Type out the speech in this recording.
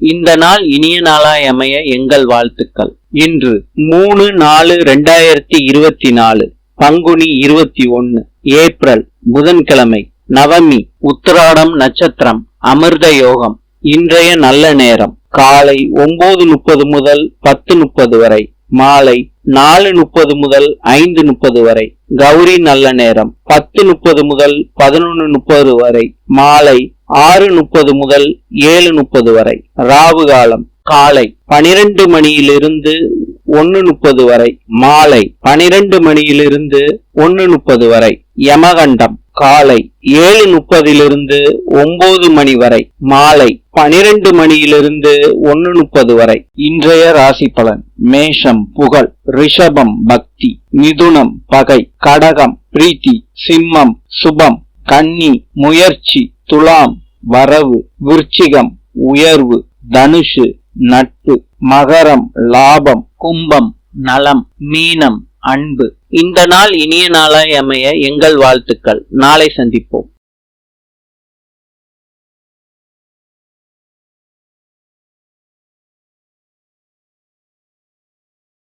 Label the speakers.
Speaker 1: இந்த நாள் இனிய நாளாய் அமைய எங்கள் வாழ்த்துக்கள். இன்று மூணு நாலு ரெண்டாயிரத்தி இருபத்தி நாலு பங்குனி இருபத்தி ஒன்னு ஏப்ரல் புதன்கிழமை நவமி உத்திராடம் நட்சத்திரம் அமிர்த யோகம் இன்றைய நல்ல நேரம். காலை ஒன்பது முப்பது முதல் பத்து முப்பது வரை மாலை நாலு முப்பது முதல் ஐந்து முப்பது வரை கௌரி நல்ல நேரம் பத்து முப்பது முதல் பதினொன்று முப்பது வரை மாலை ஆறு முப்பது முதல் ஏழு முப்பது வரை. ராவு காலம் காலை பனிரெண்டு மணியிலிருந்து ஒன்னு முப்பது வரை. மாலை பனிரெண்டு மணியிலிருந்து ஒன்னு முப்பது வரை. யமகண்டம் காலை ஏழு முப்பதிலிருந்து ஒன்பது மணி வரை. மாலை பனிரெண்டு மணியிலிருந்து ஒன்னு முப்பது வரை. இன்றைய ராசி பலன் மேஷம் புகழ் ரிஷபம் பக்தி மிதுனம் பகை கடகம் பிரீத்தி சிம்மம் சுபம் கன்னி முயற்சி துலாம் வரவு விருச்சிகம் உயர்வு தனுஷு நட்பு மகரம் லாபம் கும்பம் நலம் மீனம் அன்பு. இந்த நாள் இனிய நாளாய் அமைய எங்கள் வாழ்த்துக்கள். நாளை சந்திப்போம்.